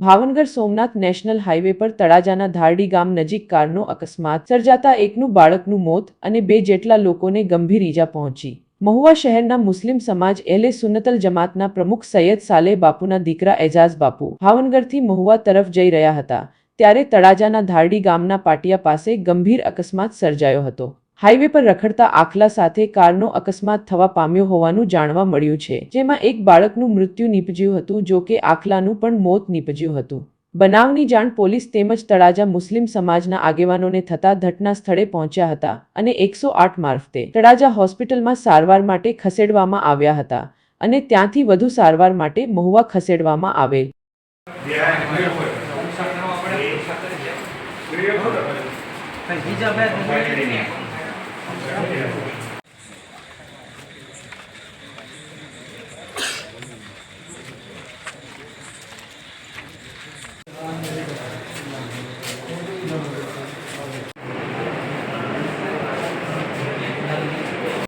Bhavnagar Somnath national highway પર તળાજાના ધારડી ગામ નજીક કારનો અકસ્માત સર્જાતા એકનું બાળકનું મોત અને બે જેટલા લોકોને ગંભીર ઈજા પહોંચી. મહુવા શહેરના મુસ્લિમ સમાજ એલે સુન્નતલ જમાતના પ્રમુખ સૈયદ સાલે બાપુના દીકરા એજાઝ બાપુ ભાવનગરથી મહુવા તરફ જઈ રહ્યા હતા, ત્યારે તળાજાના ધારડી ગામના પાટિયા પાસે ગંભીર અકસ્માત સર્જાયો હતો. હાઈવે પર રખડતા આખલા સાથે કારનો અકસ્માત થવા પામ્યો હોવાનું જાણવા મળ્યું છે જેમાં એક બાળકનું મૃત્યુ નીપજ્યું હતું જો કે આખલાનું પણ મોત નીપજ્યું હતું. બનાવની જાણ પોલીસ તેમજ તળાજા મુસ્લિમ સમાજના આગેવાનોને થતા ઘટના સ્થળે પહોંચ્યા હતા અને એકસો આઠ મારફતે તળાજા હોસ્પિટલમાં સારવાર માટે ખસેડવામાં આવ્યા હતા અને ત્યાંથી વધુ સારવાર માટે મહુવા ખસેડવામાં આવેલ. બીજા Amen.